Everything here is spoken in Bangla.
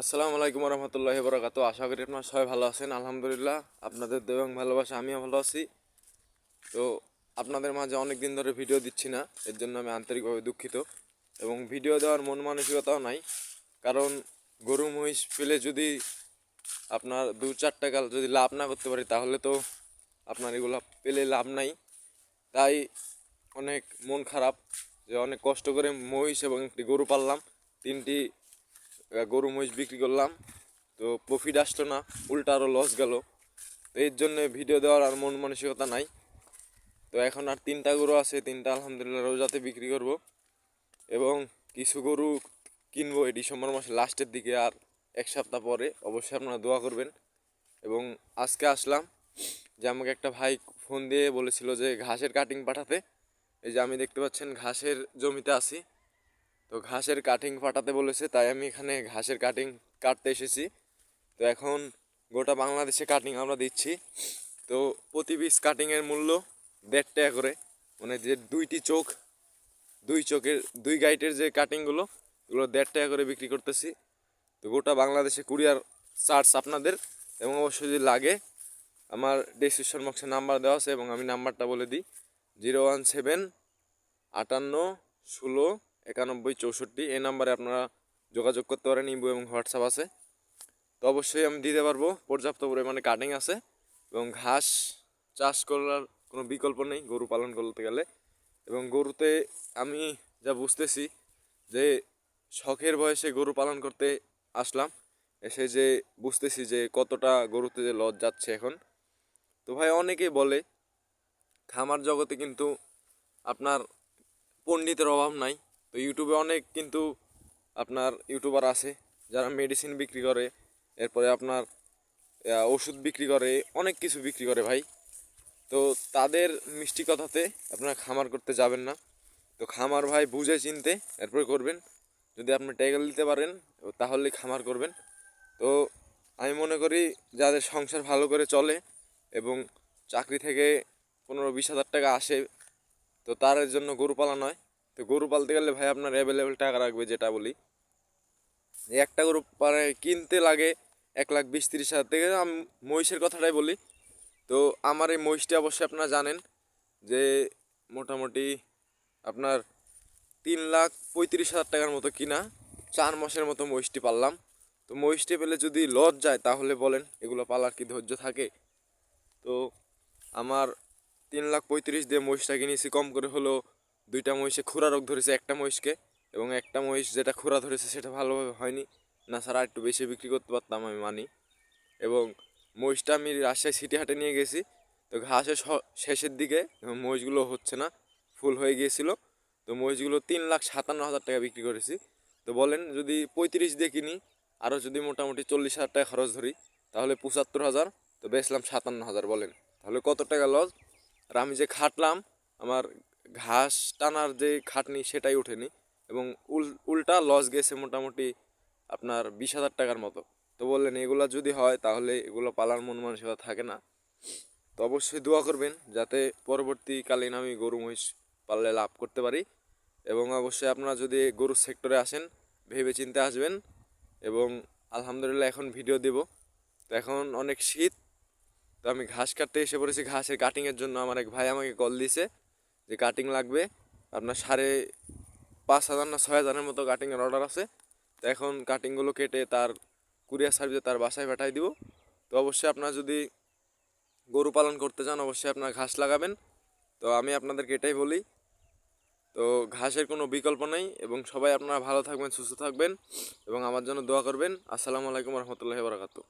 আসসালামু আলাইকুম রহমতুল্লাহ বরাকাত আশা করি আপনারা সবাই ভালো আছেন, আলহামদুলিল্লাহ। আপনাদের দেব ভালোবাসা, আমিও ভালো আছি। তো আপনাদের মাঝে অনেক দিন ধরে ভিডিও দিচ্ছি না, এর জন্য আমি আন্তরিকভাবে দুঃখিত। এবং ভিডিও দেওয়ার মন মানসিকতাও নাই। কারণ গরু মহিষ পেলে যদি আপনার দু চার টাকা যদি লাভ না করতে পারি, তাহলে তো আপনার এগুলো পেলে লাভ নাই। তাই অনেক মন খারাপ যে অনেক কষ্ট করে মহিষ এবং একটি গরু পাললাম, তিনটি গরু মহিষ বিক্রি করলাম। তো প্রফিট আসলো না, উল্টা আরও লস গেল। তো এর জন্য ভিডিও দেওয়ার আর মন মানসিকতা নাই। তো এখন আর তিনটা গরু আছে, তিনটা আলহামদুলিল্লাহ রোজাতে বিক্রি করব। এবং কিছু গরু কিনবো এই ডিসেম্বর মাসের লাস্টের দিকে আর এক সপ্তাহ পরে অবশ্যই আপনারা দোয়া করবেন। এবং আজকে আসলাম যে আমাকে একটা ভাই ফোন দিয়ে বলেছিল যে ঘাসের কাটিং পাঠাতে। এই যে আমি দেখতে পাচ্ছেন ঘাসের জমিতে আছি। তো ঘাসের কাটিং ফাটাতে বলেছে, তাই আমি এখানে ঘাসের কাটিং কাটতে এসেছি। তো এখন গোটা বাংলাদেশে কাটিং আমরা দিচ্ছি। তো প্রতি পিস কাটিংয়ের মূল্য দেড় টাকা করে। মানে যে দুইটি চোখ, দুই চোখের, দুই গাইটের যে কাটিংগুলো এগুলো দেড় টাকা করে বিক্রি করতেছি। তো গোটা বাংলাদেশে কুরিয়ার চার্জ আপনাদের, এবং অবশ্যই যদি লাগে, আমার ডিসক্রিপশন বক্সে নাম্বার দেওয়া আছে, এবং আমি নাম্বারটা বলে দিই। জিরো ওয়ান সেভেন আটান্ন, ষোলো একানব্বই চৌষট্টি, এই নাম্বারে আপনারা যোগাযোগ করতে পারেন, ইমো এবং হোয়াটসঅ্যাপ আছে। তো অবশ্যই আমি দিতে পারব, পর্যাপ্ত পরিমাণে কাটিং আছে এবং ঘাস চাষ করার কোনো বিকল্প নেই, গরু পালন করতে গেলে। এবং গরুতে আমি যা বুঝতেছি যে শখের বয়সে গরু পালন করতে আসলাম, এসে যে বুঝতেছি যে কতটা গরুতে যে লজ যাচ্ছে এখন। তো ভাই অনেকেই বলে, খামার জগতে কিন্তু আপনার পণ্ডিতের অভাব নাই তো ইউটিউবে অনেক কিন্তু আপনার ইউটিউবার আছে, যারা মেডিসিন বিক্রি করে, এরপরে আপনার ওষুধ বিক্রি করে, অনেক কিছু বিক্রি করে ভাই। তো তাদের মিষ্টি কথাতে আপনারা খামার করতে যাবেন না। তো খামার ভাই বুঝে চিনতে এরপরে করবেন। যদি আপনি ট্যাগেল দিতে পারেন তাহলে খামার করবেন। তো আমি মনে করি যাদের সংসার ভালো করে চলে এবং চাকরি থেকে পনেরো বিশ হাজার টাকা আসে, তো তার জন্য গরু পালন হয় তো গরু পালতে গেলে ভাই আপনার অ্যাভেলেবেল টাকা রাখবে, যেটা বলি। একটা গরু মানে কিনতে লাগে এক লাখ বিশ তিরিশ হাজার থেকে, আমি, মহিষের কথাটাই বলি। তো আমার এই মহিষটি অবশ্যই আপনারা জানেন যে মোটামুটি আপনার তিন লাখ পঁয়ত্রিশ হাজার টাকার মতো কিনা, চার মাসের মতো মহিষটি পাললাম। তো মহিষটি পেলে যদি লস যায়, তাহলে বলেন এগুলো পালার কি ধৈর্য থাকে? তো আমার তিন লাখ পঁয়ত্রিশ দিয়ে মহিষটা কিনেছি, কম করে হলো দুইটা মহিষে খুরা রোগ ধরেছে, একটা মহিষকে, এবং একটা মহিষ যেটা খুরা ধরেছে সেটা ভালোভাবে হয়নি। না ছাড়া একটু বেশি বিক্রি করতে পারতাম আমি মানি। এবং মহিষটা আমি রাজশাহী সিটি হাটে নিয়ে গেছি। তো ঘাসের শেষের দিকে মহিষগুলো হচ্ছে না, ফুল হয়ে গিয়েছিল। তো মহিষগুলো তিন লাখ সাতান্ন হাজার টাকা বিক্রি করেছি। তো বলেন যদি পঁয়ত্রিশ দিয়ে কিনি, আরও যদি মোটামুটি চল্লিশ হাজার টাকা খরচ ধরি, তাহলে পঁচাত্তর হাজার, তো বেচলাম সাতান্ন হাজার বলেন। তাহলে কত টাকা লস? আর আমি যে খাটলাম, আমার ঘাস টানার যে খাটনি সেটাই ওঠেনি এবং উল, উল্টা লস গেছে মোটামুটি আপনার বিশ হাজার টাকার মতো। তো বললেন, এগুলো যদি হয় তাহলে এগুলো পালার মন মানসিকতা থাকে না। তো অবশ্যই দোয়া করবেন যাতে পরবর্তীকালীন আমি গরু, মহিষ পাললে লাভ করতে পারি এবং অবশ্যই আপনারা যদি গরুর সেক্টরে আসেন ভেবে চিন্তে আসবেন এবং আলহামদুলিল্লাহ এখন ভিডিও দেব। তো এখন অনেক শীত, তো আমি ঘাস কাটতে এসে পড়েছি। ঘাসের কাটিংয়ের জন্য আমার এক ভাই আমাকে কল দিয়েছে যে কাটিং লাগবে, আপনার সাড়ে পাঁচ হাজার না ছয় হাজারের মতো কাটিংয়ের অর্ডার আছে। তো এখন কাটিংগুলো কেটে তার কুরিয়ার সার্ভিসে তার বাসায় পাঠাই দিব। তো অবশ্যই আপনার যদি গরু পালন করতে চান, অবশ্যই আপনার ঘাস লাগাবেন। তো আমি আপনাদেরকে এটাই বলি। তো ঘাসের কোনো বিকল্প নেই এবং সবাই আপনারা ভালো থাকবেন, সুস্থ থাকবেন এবং আমার জন্য দোয়া করবেন। আসসালামু আলাইকুম রহমতুল্লাহ বারাকাতু